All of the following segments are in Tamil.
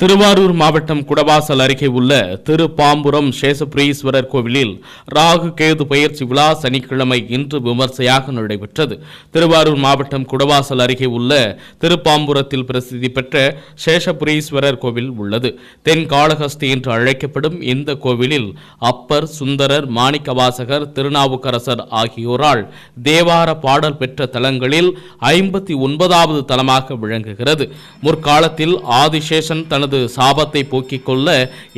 திருவாரூர் மாவட்டம் குடவாசல் அருகே உள்ள திருப்பாம்புரம் சேஷபுரீஸ்வரர் கோவிலில் ராகு கேது பயிற்சி விழா சனிக்கிழமை இன்று விமர்சையாக நடைபெற்றது. திருவாரூர் மாவட்டம் குடவாசல் அருகே உள்ள திருப்பாம்புரத்தில் பிரசித்தி பெற்ற சேஷபுரீஸ்வரர் கோவில் உள்ளது. தென் காளஹஸ்தி என்று அழைக்கப்படும் இந்த கோவிலில் அப்பர் சுந்தரர் மாணிக்கவாசகர் திருநாவுக்கரசர் ஆகியோரால் தேவார பாடல் பெற்ற தலங்களில் ஐம்பத்தி ஒன்பதாவது தலமாக விளங்குகிறது. முற்காலத்தில் ஆதிசேஷன் தனது தனது சாபத்தை போக்கிக் கொள்ள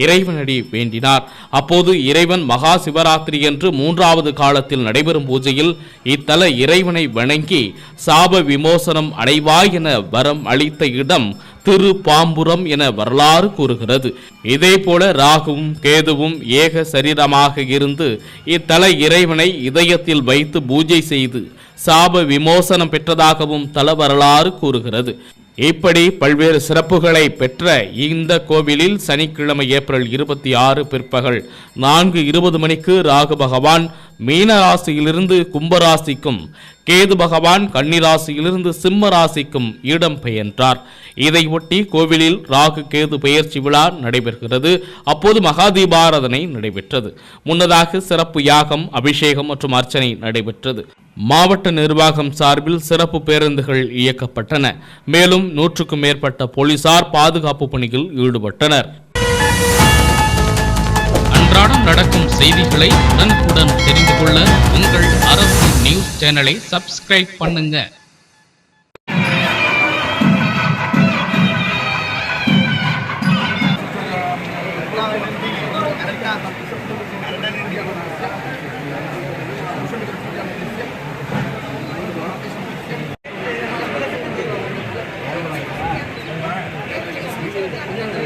இறைவனடி வேண்டினார். அப்போது இறைவன் மகா சிவராத்திரி என்று மூன்றாவது காலத்தில் நடைபெறும் பூஜையில் இத்தல இறைவனை வணங்கி சாப விமோசனம் அடைவாய் என வரம் அளித்த இடம் திரு பாம்புரம் என வரலாறு கூறுகிறது. இதே போல ராகுவும் கேதுவும் ஏக சரீரமாக இருந்து இத்தல இறைவனை இதயத்தில் வைத்து பூஜை செய்து சாப விமோசனம் பெற்றதாகவும் தல வரலாறு கூறுகிறது. இப்படி பல்வேறு சிறப்புகளை பெற்ற இந்த கோவிலில் சனிக்கிழமை ஏப்ரல் இருபத்தி ஆறு பிற்பகல் நான்கு இருபது மணிக்கு ராகு பகவான் மீன ராசியிலிருந்து கும்பராசிக்கும் கேது பகவான் கன்னிராசியிலிருந்து சிம்ம ராசிக்கும் இடம் பெயன்றார் இதையொட்டி கோவிலில் ராகு கேது பெயர்ச்சி விழா நடைபெறுகிறது. அப்போது மகாதீபாராதனை நடைபெற்றது. முன்னதாக சிறப்பு யாகம் அபிஷேகம் மற்றும் அர்ச்சனை நடைபெற்றது. மாவட்ட நிர்வாகம் சார்பில் சிறப்பு பேருந்துகள் இயக்கப்பட்டன. மேலும் நூற்றுக்கும் மேற்பட்ட போலீசார் பாதுகாப்பு பணியில் ஈடுபட்டனர். அன்றாடம் நடக்கும் செய்திகளை உடனுக்குடன் தெரிந்து கொள்ள உங்கள் அரசு நியூஸ் சேனலை சப்ஸ்கிரைப் பண்ணுங்கள் なんか